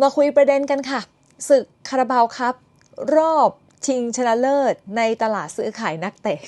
มาคุยประเด็นกันค่ะ ศึกคาราบาวครับ รอบชิงชนะเลิศในตลาดซื้อขายนักเตะ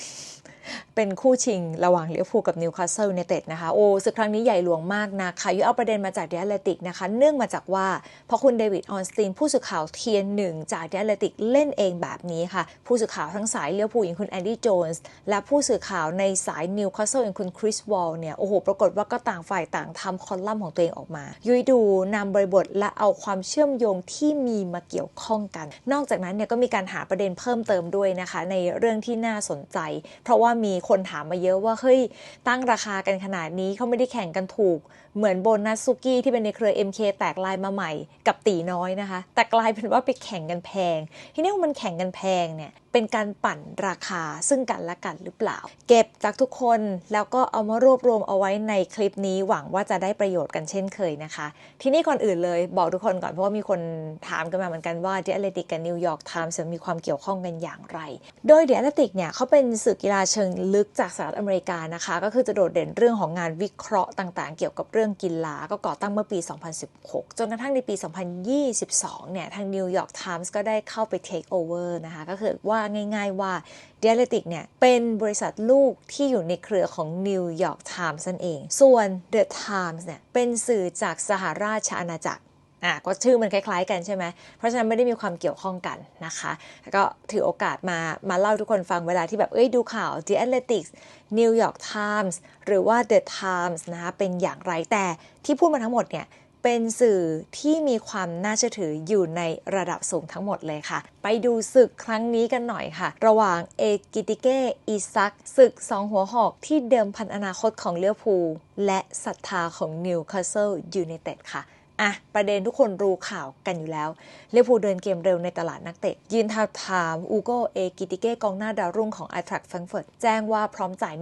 เป็นคู่ชิงระหว่างเลี้ยวภูกับนิวคาสเซิลในเต็ดนะคะ โอ้ศึกครั้งนี้ใหญ่หลวงมากนะคะยุเอาประเด็นมาจากเดลติกนะคะ เนื่องมาจากว่าพอคุณเดวิดออนสตีนผู้สื่อข่าวเทียนหนึ่งจากเดลติกเล่นเองแบบนี้ค่ะ ผู้สื่อข่าวทั้งสายเลี้ยวภูอย่างคุณแอนดี้โจนส์และผู้สื่อข่าวในสายนิวคาสเซิลอย่างคุณคริสวอลเนี่ยโอ้โหปรากฏว่าก็ต่างฝ่ายต่างทำคอลัมน์ของตัวเองออกมา ยุยดูนำบริบทและเอาความเชื่อมโยงที่มีมาเกี่ยวข้องกัน นอกจากนั้นเนี่ยก็มีการหาประเด็นเพิ่มเติมด้วยนะคะ ในเรื่องที่น่าสนใจ เพราะว่ามีคนถามมาเยอะว่าเฮ้ยตั้งราคากันขนาดนี้เขาไม่ได้แข่งกันถูก เหมือนโบนัสซุกี้ที่เป็นในเครือ MK แตกลายมาใหม่กับตีน้อยนะคะ แต่กลายเป็นว่าไปแข่งกันแพง ทีนี้มันแข่งกันแพงเนี่ยเป็นการปั่นราคาซึ่งกันและกันหรือเปล่า เก็บจากทุกคนแล้วก็เอามารวบรวมเอาไว้ในคลิปนี้หวังว่าจะได้ประโยชน์กันเช่นเคยนะคะ ทีนี้ก่อนอื่นเลยบอกทุกคนก่อนเพราะว่ามีคนถามกันมาเหมือนกันว่า The Athletic กับ New York Times จะมีความเกี่ยวข้องกันอย่างไร โดย The Athletic เนี่ยเขาเป็นสื่อกีฬาเชิงลึกจากสหรัฐอเมริกานะคะ ก็คือจะโดดเด่นเรื่องของงานวิเคราะห์ต่าง ๆ เกี่ยวกับเรื่องกีฬาก็ก่อตั้งเมื่อปี 2016 จนกระทั่งในปี 2022 เนี่ย ทาง New York Times ก็ได้เข้าไป take over นะคะ ก็คือว่าง่ายๆว่า d i a l e t i c เนี่ย เป็นบริษัทลูกที่อยู่ในเครือของ New York Times นั่นเอง ส่วน The Times เนี่ย เป็นสื่อจากสหราชอาณาจักร อะก็ชื่อมันคล้ายๆกันใช่ไหม เพราะฉะนั้นไม่ได้มีความเกี่ยวข้องกันนะคะแล้วก็ถือโอกาสมามาเล่าทุกคนฟังเวลาที่แบบเอ้ยดูข่าว The Athletic New York Times หรือว่า The Times นะคะเป็นอย่างไรแต่ที่พูดมาทั้งหมดเนี่ยเป็นสื่อที่มีความน่าเชื่อถืออยู่ในระดับสูงทั้งหมดเลยค่ะ ไปดูศึกครั้งนี้กันหน่อยค่ะ ระหว่างเอกิติเกอีซักศึกสองหัวหอกที่เดิมพันอนาคตของเลี้ยวภู และศรัทธาของนิวคาสเซิลยูไนเต็ดค่ะ อะประเด็นทุกคนรู้ข่าวกันอยู่แล้วเลี้ยวภูลเดินเกมเร็วในตลาดนักเตะ ยืนท้าทามอูโกเอกิติเก้กองหน้าดาวรุ่งของไอทรัคแฟรงเฟิร์ตแจ้งว่าพร้อมจ่าย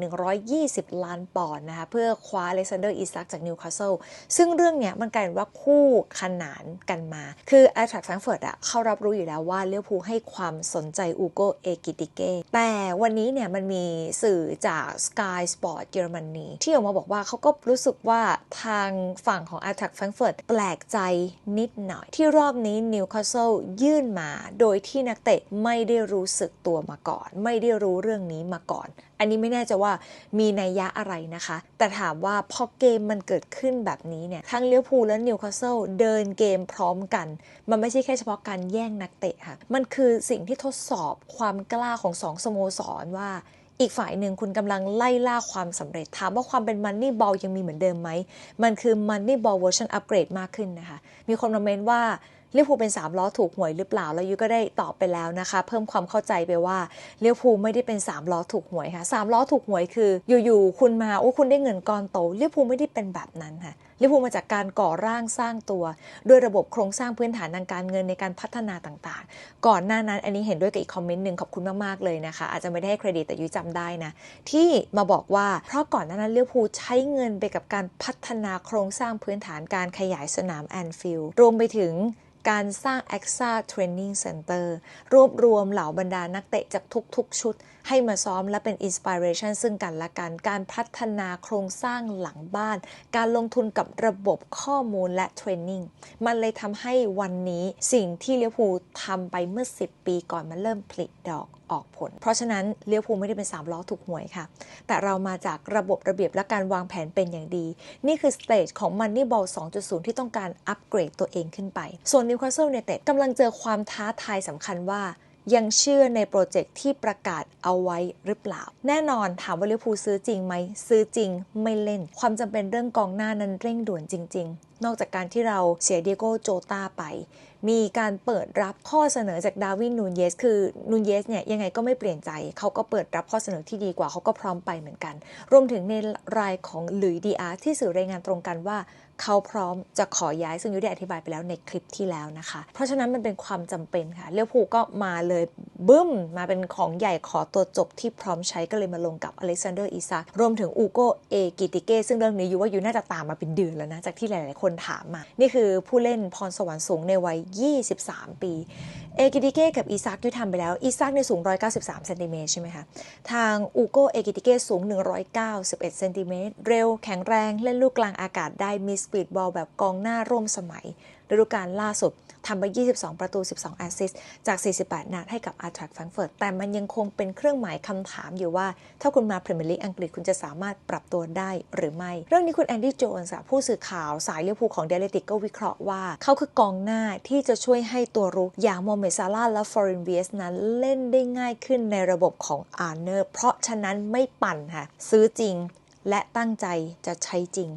120 ล้านปอนด์นะคะเพื่อคว้าเลซานเดอร์อิซักจากนิวคาสเซิลซึ่งเรื่องเนี้ยมันกลายเป็นว่าคู่ขนานกันมา คือไอทรัคแฟรงเฟิร์ตอะเขารับรู้อยู่แล้วว่าเลี้ยวภูลให้ความสนใจอูโกเอกิติเก้แต่วันนี้เนี่ยมันมีสื่อจาก Sky Sport เยอรมนีที่ออกมาบอกว่าเขาก็รู้สึกว่าทางฝั่งของ i อ r a c แฟรงเฟิร์ตแปลลกใจนิดหน่อย ที่รอบนี้นิวคาสเซิลยื่นมาโดยที่นักเตะไม่ได้รู้สึกตัวมาก่อน ไม่ได้รู้เรื่องนี้มาก่อน อันนี้ไม่แน่ใจว่ามีนัยยะอะไรนะคะ แต่ถามว่าพอเกมมันเกิดขึ้นแบบนี้เนี่ยทั้งเลี้ยวภูและนิวคาสเซิลเดินเกมพร้อมกัน มันไม่ใช่แค่เฉพาะการแย่งนักเตะค่ะมันคือสิ่งที่ทดสอบความกล้าของสองสโมสรว่า อีกฝ่ายหนึ่งคุณกำลังไล่ล่าความสำเร็จถามว่าความเป็นมันนี่บอลยังมีเหมือนเดิมไหม มันคือมันนี่บอลเวอร์ชันอัปเกรดมากขึ้นนะคะ มีคนมาเมนว่า เลี้ยวภูเป็น3ล้อถูกหวยหรือเปล่า แล้วยูก็ได้ตอบไปแล้วนะคะ เพิ่มความเข้าใจไปว่าเลี้ยวภูไม่ได้เป็น3ล้อถูกหวยค่ะ3ล้อถูกหวยคือ อยู่ๆคุณมาโอ้คุณได้เงินก้อนโตเลี้ยวภูไม่ได้เป็นแบบนั้นค่ะเลี้ยวภูมาจากการก่อร่างสร้างตัว ด้วยระบบโครงสร้างพื้นฐานทางการเงินในการพัฒนาต่างๆ ก่อนหน้านั้นอันนี้เห็นด้วยกับอีกคอมเมนต์หนึ่งขอบคุณมากๆเลยนะคะ อาจจะไม่ได้ให้เครดิตแต่ยุ้ยจำได้นะ ที่มาบอกว่าเพราะก่อนหน้านั้นเลี้ยวภูใช้เงินไปกับการพัฒนาโครงสร้างพื้นฐานการขยายสนามแอนฟิลด์รวมไปถึง การสร้าง AXA Training Center รวบรวมเหล่าบรรดานักเตะจากทุกๆ ชุด ให้มาซ้อมและเป็นอินสปิเรชันซึ่งกันและกัน การพัฒนาโครงสร้างหลังบ้าน การลงทุนกับระบบข้อมูลและเทรนนิ่ง มันเลยทำให้วันนี้สิ่งที่เลี้ยวภูทำไปเมื่อ 10 ปีก่อนมันเริ่มผลิดอกออกผล เพราะฉะนั้นเลี้ยวภูไม่ได้เป็น 3 ล้อถูกหวยค่ะ แต่เรามาจากระบบระเบียบและการวางแผนเป็นอย่างดี นี่คือสเตจของ Moneyball 2.0 ที่ต้องการอัปเกรดตัวเองขึ้นไป ส่วน Newcastle United กำลังเจอความท้าทายสำคัญว่ายังเชื่อในโปรเจกต์ที่ประกาศเอาไว้หรือเปล่า แน่นอนถามว่าลิเวอร์พูลซื้อจริงไหม ซื้อจริงไม่เล่น ความจำเป็นเรื่องกองหน้านั้นเร่งด่วนจริง ๆนอกจากการที่เราเสียเดียโกโจตาไป มีการเปิดรับข้อเสนอจากดาวินนูนเยส คือนูนเยสเนี่ยยังไงก็ไม่เปลี่ยนใจ เขาก็เปิดรับข้อเสนอที่ดีกว่าเขาก็พร้อมไปเหมือนกัน รวมถึงในรายของหลุยดีอาร์ที่สื่อรายงานตรงกันว่า เขาพร้อมจะขอย้ายซึ่งยุได้อธิบายไปแล้วในคลิปที่แล้วนะคะ เพราะฉะนั้นมันเป็นความจำเป็นค่ะเลี้ยวภูก็มาเลยบึ้มมาเป็นของใหญ่ขอตัวจบที่พร้อมใช้ก็เลยมาลงกับอเล็กซานเดอร์อิซักรวมถึงอูโกเอกิติเกซึ่งเรื่องนี้ยูว่ายูน่าจะตามมาเป็นเดือนแล้วนะจากที่หลายๆคนถามมา นี่คือผู้เล่นพรสวรรค์สูงในวัย 23 ปี เอกิติเก้กับอีซักที่ทำไปแล้ว อีซักในสูง 193 เซนติเมตรใช่ไหมคะ ทางอูโกเอกิติเก้สูง 191 เซนติเมตร เร็วแข็งแรง เล่นลูกกลางอากาศได้ มีสปีดบอลแบบกองหน้าร่วมสมัย ฤดูกาลล่าสุดทำไป 22 ประตู 12 แอสซิสต์จาก 48 นัดให้กับอาร์ทรักแฟรงเฟิร์ตแต่มันยังคงเป็นเครื่องหมายคำถามอยู่ว่า ถ้าคุณมาพรีเมียร์ลีกอังกฤษคุณจะสามารถปรับตัวได้หรือไม่ เรื่องนี้คุณแอนดี้โจนส์ผู้สื่อข่าวสายเลี้ยวภูของเดลิติกก็วิเคราะห์ว่า เขาคือกองหน้าที่จะช่วยให้ตัวรุกอย่างโมเมซาลาและฟอรินเวียสนั้นเล่นได้ง่ายขึ้นในระบบของอาร์เนอร์เพราะฉะนั้นไม่ปั่นค่ะซื้อจริงและตั้งใจจะใช้จริง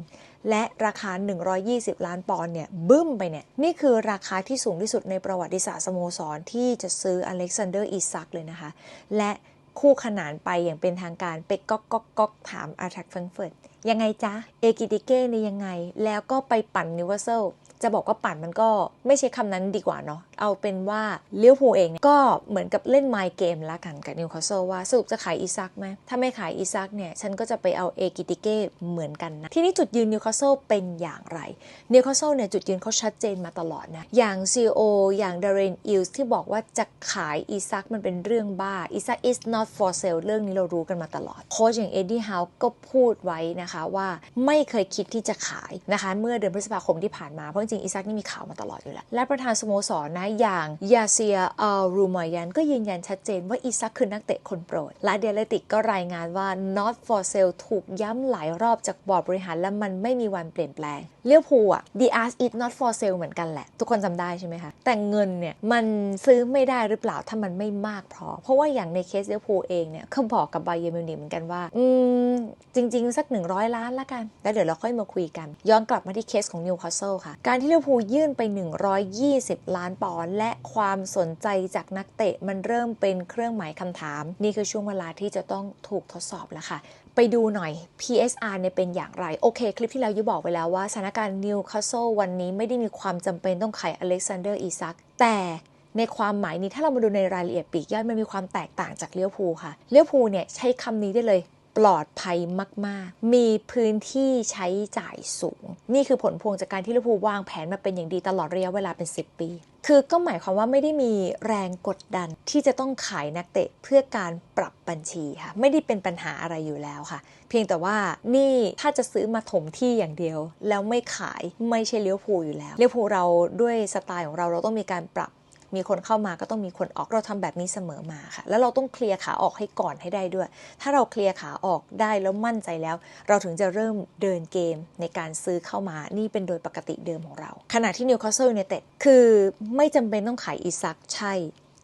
และราคา 120 ล้านปอนด์เนี่ยบึ้มไปเนี่ยนี่คือราคาที่สูงที่สุดในประวัติศาสตร์สโมสรที่จะซื้ออเล็กซานเดอร์อิซักเลยนะคะ และคู่ขนานไปอย่างเป็นทางการไปก๊อกก๊อกก๊อกถามอาร์ทักเฟงเฟิร์ตยังไงจ๊ะ เอกิติเก้นี่ยังไง แล้วก็ไปปั่นนิวเวอร์เซลจะบอกว่าปั่นมันก็ไม่ใช่คำนั้นดีกว่าเนาะ เอาเป็นว่าเลี้ยวภูเองเนี่ยก็เหมือนกับเล่นไมล์เกมละกันกับนิวคาสเซิลว่าสรุปจะขายอีซักไหมถ้าไม่ขายอีซักเนี่ยฉันก็จะไปเอาเอกิติเก้เหมือนกันนะทีนี้จุดยืนนิวคาสเซิลเป็นอย่างไรนิวคาสเซิลเนี่ยจุดยืนเขาชัดเจนมาตลอดนะอย่าง CEO อย่างดารินอิลส์ที่บอกว่าจะขายอีซักมันเป็นเรื่องบ้าอีซัก is not for sale เรื่องนี้เรารู้กันมาตลอดโค้ชอย่างเอ็ดดี้ฮาวก็พูดไว้นะคะว่าไม่เคยคิดที่จะขายนะคะ เมื่อเดือนพฤษภาคมที่ผ่านมาเพราะจริงอีซักนี่มีข่าวมาตลอดอยู่แล้วและประธานสโมสรนะอย่างยาเซียอัลรูมายันก็ยืนยันชัดเจนว่าอีซักคือนักเตะคนโปรด และเดลติกก็รายงานว่า not for sale ถูกย้ำหลายรอบจากบอร์ดบริหารและมันไม่มีวันเปลี่ยนแปลงเลี้ยวภูอะ the ask is not for sale เหมือนกันแหละ ทุกคนจำได้ใช่ไหมคะ แต่เงินเนี่ย มันซื้อไม่ได้หรือเปล่าถ้ามันไม่มากพอ เพราะว่าอย่างในเคสเลี้ยวภูเองเนี่ยเขาบอกกับไบเยมิวนิเหมือนกันว่า อืม จริง ๆ สัก 100 ล้านละกัน แล้วเดี๋ยวเราค่อยมาคุยกัน ย้อนกลับมาที่เคสของนิวคาสเซิลค่ะ การที่เลี้ยวภูยื่นไป 120 ล้านปอนด์และความสนใจจากนักเตะมันเริ่มเป็นเครื่องหมายคำถาม นี่คือช่วงเวลาที่จะต้องถูกทดสอบแล้วค่ะ ไปดูหน่อย PSR เนี่ยเป็นอย่างไร โอเค คลิปที่แล้วยุบอกไปแล้วว่าสถานการณ์นิวคาสเซิลวันนี้ไม่ได้มีความจำเป็นต้องขายอเล็กซานเดอร์อีซักแต่ในความหมายนี้ถ้าเรามาดูในรายละเอียดปีกย่อยมันมีความแตกต่างจากเลี้ยวภูค่ะ เลี้ยวภูเนี่ยใช้คำนี้ได้เลย ลอดภัยมาก ๆ มีพื้นที่ใช้จ่ายสูง นี่คือผลพวงจากการที่ลิเวอร์พูลวางแผนมาเป็นอย่างดีตลอดระยะเวลาเป็น 10 ปี คือก็หมายความว่าไม่ได้มีแรงกดดันที่จะต้องขายนักเตะเพื่อการปรับบัญชีค่ะ ไม่ได้เป็นปัญหาอะไรอยู่แล้วค่ะ เพียงแต่ว่านี่ถ้าจะซื้อมาถมที่อย่างเดียว แล้วไม่ขายไม่ใช่เลี้ยวภูอยู่แล้วเลี้ยวภูเราด้วยสไตล์ของเราเราต้องมีการปรับ มีคนเข้ามาก็ต้องมีคนออกเราทำแบบนี้เสมอมาค่ะ แล้วเราต้องเคลียร์ขาออกให้ก่อนให้ได้ด้วย ถ้าเราเคลียร์ขาออกได้แล้วมั่นใจแล้ว เราถึงจะเริ่มเดินเกมในการซื้อเข้ามานี่เป็นโดยปกติเดิมของเรา ขณะที่นิวคาสเซิลยูไนเต็ดคือไม่จำเป็นต้องขายอีซักใช่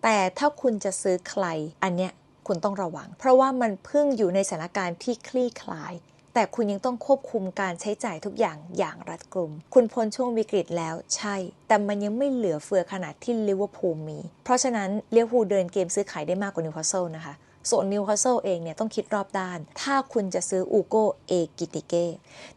แต่ถ้าคุณจะซื้อใครอันเนี้ยคุณต้องระวัง เพราะว่ามันเพิ่งอยู่ในสถานการณ์ที่คลี่คลาย แต่คุณยังต้องควบคุมการใช้จ่ายทุกอย่างอย่างรัดกุม คุณพ้นช่วงวิกฤตแล้วใช่ แต่มันยังไม่เหลือเฟือขนาดที่ลิเวอร์พูลมี เพราะฉะนั้นลิเวอร์พูลเดินเกมซื้อขายได้มากกว่านิวคาสเซิลนะคะส่วนนิวคาสเซิลเองเนี่ยต้องคิดรอบด้าน ถ้าคุณจะซื้ออูโกเอกิติเก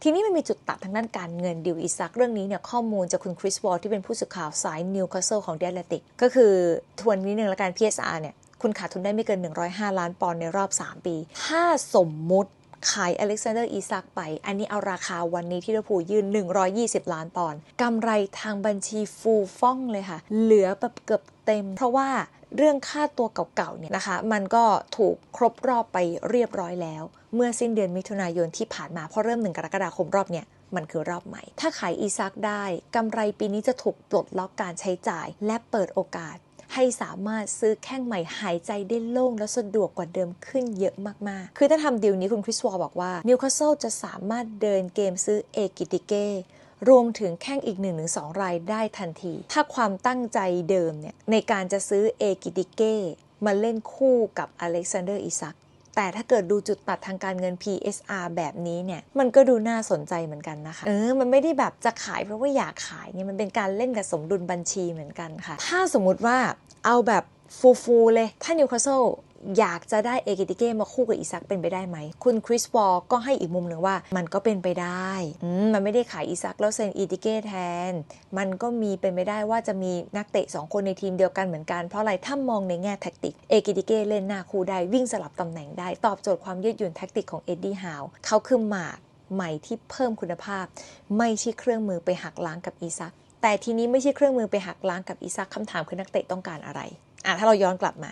ทีนี้มันมีจุดตัดทางด้านการเงินดิวอิซักเรื่องนี้เนี่ยข้อมูลจากคุณคริสวอลที่เป็นผู้สื่อข่าวสายนิวคาสเซิลของเดลติก ก็คือทวนนิดนึงละกัน PSR เนี่ยคุณขาดทุนได้ไม่เกิน 105 ล้านปอนด์ในรอบ 3 ปี ถ้าสมมุติ ขายอเล็กซานเดอร์อีซักไป อันนี้เอาราคาวันนี้ที่ลิเวอร์พูลยื่น120 ล้านปอนด์กำไรทางบัญชีฟูฟ่องเลยค่ะ เหลือแบบเกือบเต็ม เพราะว่าเรื่องค่าตัวเก่าๆเนี่ยนะคะ มันก็ถูกครบรอบไปเรียบร้อยแล้ว เมื่อสิ้นเดือนมิถุนายนที่ผ่านมาเพราะเริ่มหนึ่งกรกฎาคมรอบเนี่ยมันคือรอบใหม่ ถ้าขายอีซักได้กำไรปีนี้จะถูกปลดล็อกการใช้จ่าย และเปิดโอกาส ให้สามารถซื้อแข้งใหม่หายใจได้โล่งและสะดวกกว่าเดิมขึ้นเยอะมากๆ คือถ้าทำดีลนี้คุณคริสวอลบอกว่านิวคาสเซิลจะสามารถเดินเกมซื้อเอกิติเก้รวมถึงแข้งอีก 1-2 รายได้ทันที ถ้าความตั้งใจเดิมเนี่ยในการจะซื้อเอกิติเก้มาเล่นคู่กับอเล็กซานเดอร์อิซัก แต่ถ้าเกิดดูจุดตัดทางการเงิน PSR แบบนี้เนี่ย มันก็ดูน่าสนใจเหมือนกันนะคะ เออ มันไม่ได้แบบจะขายเพราะว่าอยากขายเนี่ยมันเป็นการเล่นกับสมดุลบัญชีเหมือนกันค่ะ ถ้าสมมุติว่าเอาแบบฟูลๆเลย ถ้านิวคาสเซิล อยากจะได้เอกิติเก้มาคู่กับอีซักเป็นไปได้ไหม คุณคริสวอลก็ให้อีกมุมหนึ่งว่า มันก็เป็นไปได้มมันไม่ได้ขายอีซักแล้วเซ็นอีติเก้แทน มันก็มีเป็นไปได้ว่าจะมีนักเตะ 2 คนในทีมเดียวกันเหมือนกัน เพราะอะไรถ้ามองในแง่แท็กติกเอกิติเก้เล่นหน้าคู่ได้วิ่งสลับตำแหน่งได้ตอบโจทย์ความยืดหยุ่นแท็กติกของเอ็ดดี้ฮาวเขาคือหมากใหม่ที่เพิ่มคุณภาพ ไม่ใช่เครื่องมือไปหักล้างกับอีซักแต่ทีนี้ไม่ใช่เครื่องมือไปหักล้างกับอีซักคำถามคือนักเตะต้องการอะไรอะถ้าเราย้อนกลับมา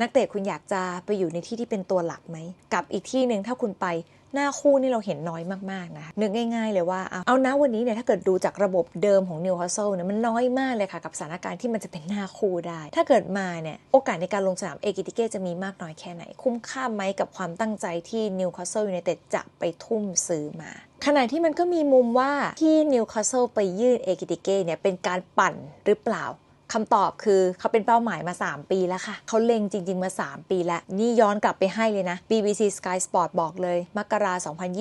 นักเตะคุณอยากจะไปอยู่ในที่ที่เป็นตัวหลักไหม กับอีกที่หนึ่งถ้าคุณไปหน้าคู่นี่เราเห็นน้อยมากๆนะคะนึกง่าย ๆ เลยว่าเอาเอานะวันนี้เนี่ยถ้าเกิดดูจากระบบเดิมของนิวคาสเซิลเนี่ยมันน้อยมากเลยค่ะ กับสถานการณ์ที่มันจะเป็นหน้าคู่ได้ ถ้าเกิดมาเนี่ยโอกาสในการลงสนามเอกิติเกจะมีมากน้อยแค่ไหน คุ้มค่าไหมกับความตั้งใจที่นิวคาสเซิลยูไนเต็ดจะไปทุ่มซื้อมาขณะที่มันก็มีมุมว่าที่นิวคาสเซิลไปยื่นเอกิติเกเนี่ยเป็นการปั่นหรือเปล่า คำตอบคือเขาเป็นเป้าหมายมา 3 ปีแล้วค่ะ เขาเล็งจริง ๆ มา 3 ปีแล้ว นี่ย้อนกลับไปให้เลยนะ BBC Sky Sport บอกเลย มกรา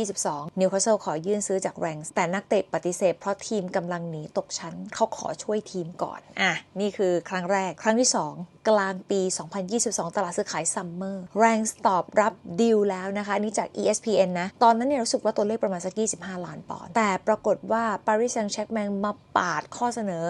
2022 นิวคาสเซิลขอยื่นซื้อจากแรงส์แต่นักเตะปฏิเสธเพราะทีมกำลังหนีตกชั้น เขาขอช่วยทีมก่อน อะ นี่คือครั้งแรก ครั้งที่ 2 กลางปี 2022 ตลาดซื้อขายซัมเมอร์แรงสตอบรับดีลแล้วนะคะนนี่จาก ESPN นะ ตอนนั้นเนี่ยรู้สึกว่าตัวเลขประมาณสัก 25 ล้านปอนด์ แต่ปรากฏว่า Paris Saint-Germain มาปาดข้อเสนอ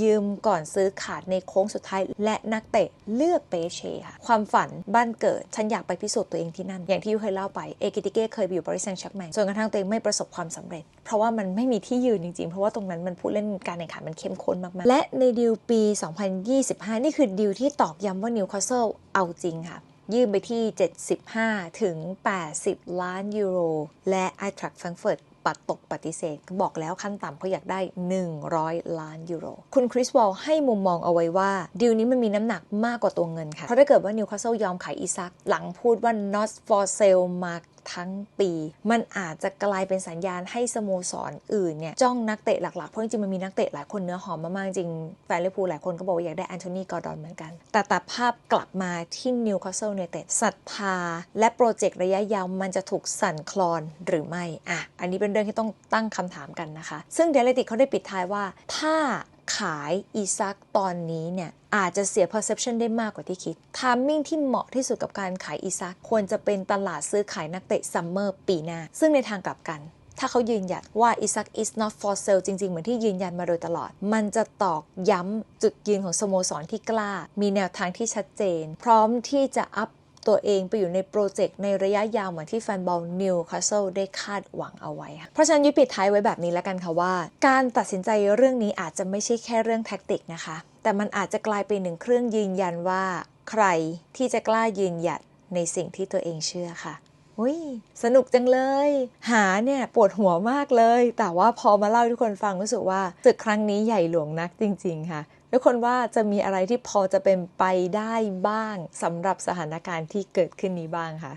ยืมก่อนซื้อขาดในโค้งสุดท้าย และนักเตะเลือกเปเช่ค่ะ ความฝันบ้านเกิด ฉันอยากไปพิสูจน์ตัวเองที่นั่น อย่างที่ยูเคยเล่าไป เอกิติเก้เคยไปอยู่บริษัทแชกแมนจนกระทั่งตัวเองไม่ประสบความสำเร็จ เพราะว่ามันไม่มีที่ยืนจริงๆ เพราะว่าตรงนั้นมันผู้เล่นการแข่งขันมันเข้มข้นมากๆ และในดีลปี 2025 นี่คือดีลที่ตอกย้ำว่านิวคาสเซิลเอาจริงค่ะยื่นไปที่ 75 ถึง 80 ล้านยูโร และไอทรัคแฟรงเฟิร์ต ปัดตกปฏิเสธบอกแล้วขั้นต่ำเขาอยากได้ 100 ล้านยูโร คุณคริสวอลให้มุมมองเอาไว้ว่า ดีลนี้มันมีน้ำหนักมากกว่าตัวเงินค่ะ เพราะถ้าเกิดว่านิวคาสเซิลยอมขายอีซัก หลังพูดว่า not for sale มา ทั้งปี มันอาจจะกลายเป็นสัญญาณให้สโมสรอื่นเนี่ยจ้องนักเตะหลักๆ เพราะจริงๆมันมีนักเตะหลายคนเนื้อหอมมากๆจริงแฟนลิเวอร์พูลหลายคนก็บอกว่าอยากได้แอนโทนีกอร์ดอนเหมือนกัน แต่ตัดภาพกลับมาที่นิวคาสเซิลยูไนเตดศรัทธา และโปรเจกต์ระยะยาวมันจะถูกสั่นคลอนหรือไม่อะอันนี้เป็นเรื่องที่ต้องตั้งคำถามกันนะคะ ซึ่งเดลติกเขาได้ปิดท้ายว่า ถ้า ขายอีซักตอนนี้เนี่ยอาจจะเสีย perception ได้มากกว่าที่คิดทามมิ่งที่เหมาะที่สุดกับการขายอีซักควรจะเป็นตลาดซื้อขายนักเตะซัมเมอร์ปีหน้า ซึ่งในทางกลับกัน ถ้าเขายืนยัดว่าอีซัก is not for sale จริง ๆ เหมือนที่ยืนยันมาโดยตลอด มันจะตอกย้ำจุดยืนของสโมสรที่กล้า มีแนวทางที่ชัดเจน พร้อมที่จะอัพ ตัวเองไปอยู่ในโปรเจกต์ในระยะยาวเหมือนที่แฟนบอลนิวคาสเซิลได้คาดหวังเอาไว้ค่ะเพราะฉะนั้นยุปิดท้ายไว้แบบนี้แล้วกันค่ะว่า การตัดสินใจเรื่องนี้อาจจะไม่ใช่แค่เรื่องแท็กติกนะคะ แต่มันอาจจะกลายเป็นหนึ่งเครื่องยืนยันว่า ใครที่จะกล้ายืนหยัดในสิ่งที่ตัวเองเชื่อค่ะอุ้ยสนุกจังเลย หาเนี่ยปวดหัวมากเลย แต่ว่าพอมาเล่าให้ทุกคนฟังรู้สึกว่าศึกครั้งนี้ใหญ่หลวงนักจริง ๆ ค่ะ ทุกคนว่าจะมีอะไรที่พอจะเป็นไปได้บ้างสำหรับสถานการณ์ที่เกิดขึ้นนี้บ้างค่ะ